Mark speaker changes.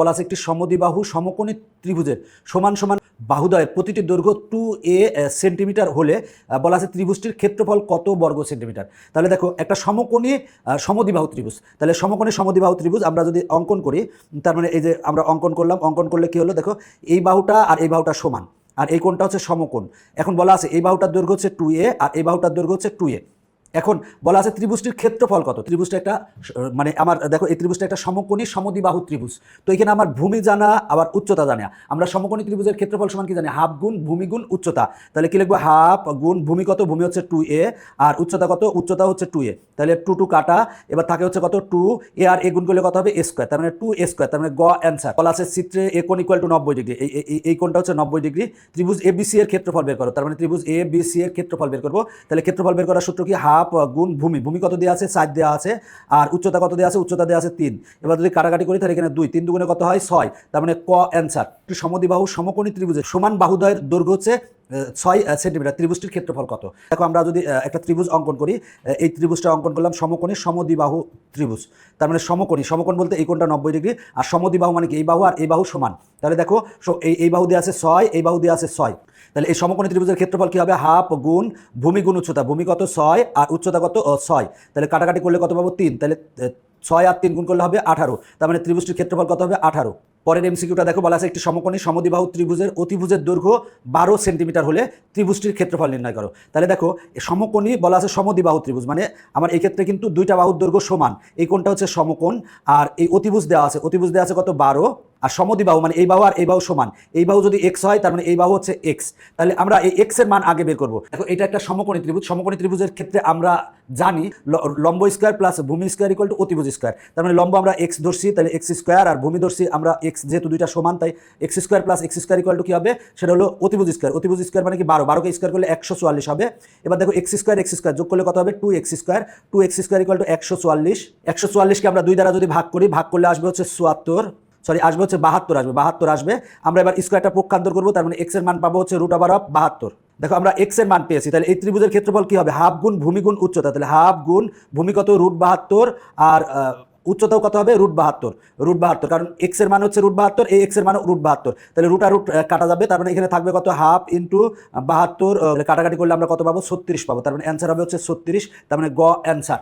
Speaker 1: বলা আছে একটি সমদ্বিবাহু সমকোণী ত্রিভুজের সমান সমান বাহুদয়ের প্রতিটি দৈর্ঘ্য টু এ সেন্টিমিটার হলে বলা আছে ত্রিভুজটির ক্ষেত্রফল কত বর্গ সেন্টিমিটার? তাহলে দেখো একটা সমকোণী আহ, সমদ্বিবাহু ত্রিভুজ। তাহলে সমকোণী সমদ্বিবাহু ত্রিভুজ আমরা যদি অঙ্কন করি তার মানে এই যে আমরা অঙ্কন করলাম অঙ্কন করলে কি হলো? দেখো এই বাহুটা আর এই বাহুটা সমান। আর এই কোণটা হচ্ছে সমকোণ। এখন বলা আছে এই বাহুটার দৈর্ঘ্য হচ্ছে টু এ আর এই বাহুটার দৈর্ঘ্য হচ্ছে টু এ এখন বলা আছে ত্রিভুজটির ক্ষেত্রফল কত? ত্রিভুজটা একটা মানে আমার, দেখো, এই ত্রিভুজটা একটা সমকোণী সমদ্বিবাহু ত্রিভুজ। তো এখানে আমার ভূমি জানা, আবার উচ্চতা জানা। আমরা সমকোণী ত্রিভুজের ক্ষেত্রফল সমান কি জানি? হাফ গুণ ভূমি গুণ উচ্চতা। তাহলে কি লিখব? হাফ গুণ ভূমি কত? ভূমি হচ্ছে টু এ আর উচ্চতা কত? উচ্চতা হচ্ছে টু এ তাহলে টু টু কাটা, এবার থাকে হচ্ছে কত? টু এ আর এ গুণ করলে কত হবে? এ স্কোয়ার তার মানে টু এ স্কোয়ার তার মানে গ অ্যান্সার বলা আছে চিত্রে এ কোণ ইকুয়াল টু নব্বই ডিগ্রি এই কোণটা হচ্ছে নব্বই ডিগ্রি ত্রিভুজ এ বিসি এর ক্ষেত্রফল বের করো। তার মানে ত্রিভুজ এ বি সি এর ক্ষেত্রফল বের করব। তাহলে ক্ষেত্রফল বের করার সূত্র কি? হাফ গুণ, ভূমি। ভূমি কত দেওয়া আছে? সাত দেওয়া আছে। আর উচ্চতা কত দেওয়া আছে? উচ্চতা দেওয়া আছে তিন। এবার যদি কাটাকাটি করি, তাহলে এখানে দুই। তিন দুগুণে কত হয়? ছয়। তার মানে ক অ্যান্সার। সমদিবাহু সমকোণী ত্রিভুজের সমান বাহুদয়ের দৈর্ঘ্য হচ্ছে ছয় সেন্টিমিটার ত্রিভুজটির ক্ষেত্রফল কত? দেখো, আমরা যদি একটা ত্রিভুজ অঙ্কন করি এই ত্রিভুজটা অঙ্কন করলাম সমকোণী সমদ্বিবাহু ত্রিভুজ। তার মানে সমকোণী, সমকোণ বলতে এই কোণটা নব্বই ডিগ্রি, আর সমদ্বিবাহু মানে কি? এই বাহু আর এই বাহু সমান। তাহলে দেখো এই এই বাহু দিয়ে আছে ছয়, এই বাহু দিয়ে আছে ছয়। তাহলে এই সমকোণী ত্রিভুজের ক্ষেত্রফল কী হবে? হাফ গুণ ভূমি গুণ উচ্চতা। ভূমি কত? ছয়, আর উচ্চতা কত? ছয়। তাহলে কাটাকাটি করলে কত পাবো? তিন। তাহলে ছয় আর তিন গুণ করলে হবে আঠারো। তার মানে ত্রিভুজটির ক্ষেত্রফল কত হবে? আঠারো। পরের এমসিকিউটা দেখো, বলা আছে একটি সমকোণী সমদিবাহু ত্রিভুজের অতিভুজের দৈর্ঘ্য বারো সেন্টিমিটার হলে ত্রিভুজটির ক্ষেত্রফল নির্ণয় করো। তাহলে দেখো সমকোণী বলা আছে সমদিবাহু ত্রিভুজ মানে আমার এই ক্ষেত্রে কিন্তু দুইটা বাহুর দৈর্ঘ্য সমান। এই কোনটা হচ্ছে সমকোণ, আর এই অতিভুজ দেওয়া আছে, অতিভুজ দেওয়া আছে কত? বারো। আর সমদ্বিবাহু মানে এই বাহু আর এই বাহু সমান। এই বাহু যদি এক্স হয়, তার মানে এই বাহু হচ্ছে এক্স তাহলে আমরা এই এক্সের মান আগে বের করব। দেখো, এটা একটা সমকোণী ত্রিভুজ। সমকোণী ত্রিভুজের ক্ষেত্রে আমরা জানি লম্ব স্কোয়ার প্লাস ভূমি স্কোয়ার ইকুয়াল টু অতিভুজ স্কোয়ার তার মানে লম্ব আমরা এক্স ধরছি, তাহলে এক্স স্কোয়ার আর ভূমি ধরছি আমরা এক্স যেহেতু দুইটা সমান, তাই X square plus X square equal to কি হবে? সেটা হলো অতিভুজ স্কোয়ার অতিভুজ স্কোয়ার মানে কি? বারো। বারোকে স্কোয়ার করলে একশো চুয়াল্লিশ হবে। এবার দেখো এক্স স্কোয়ার এক্স স্কোয়ার যোগ করলে কত হবে? Two X square two X square equal to একশো চুয়াল্লিশ। একশো চুয়াল্লিশকে আমরা দুই দ্বারা যদি ভাগ করি, ভাগ করলে আসবে হচ্ছে চুয়াত্তর। সরি আসবে হচ্ছে বাহাত্তর আসবে বাহাত্তর আসবে। আমরা এবার স্কোয়ারটা পক্ষান্তর করব, তার মানে এক্সের মান পাবো হচ্ছে রুট ওভার অফ বাহাত্তর। দেখো, আমরা এক্সের মান পেয়েছি, তাহলে এই ত্রিভুজের ক্ষেত্রফল কি হবে? হাফ গুণ ভূমি গুণ উচ্চতা, তাহলে হাফ গুণ ভূমি কত রুট বাহাত্তর আর উচ্চতাও কত হবে? রুট বাহাত্তর রুট বাহাত্তর। কারণ এক্সের মান হচ্ছে রুট বাহাত্তর, এই এক্সের মান রুট বাহাত্তর। তাহলে রুট আর রুট কাটা যাবে, তার মানে এখানে থাকবে কত? হাফ ইন্টু বাহাত্তর কাটাকাটি করলে আমরা কত পাবো? ছত্রিশ পাবো। তার মানে অ্যান্সার হবে হচ্ছে ছত্রিশ, তার মানে গ অ্যান্সার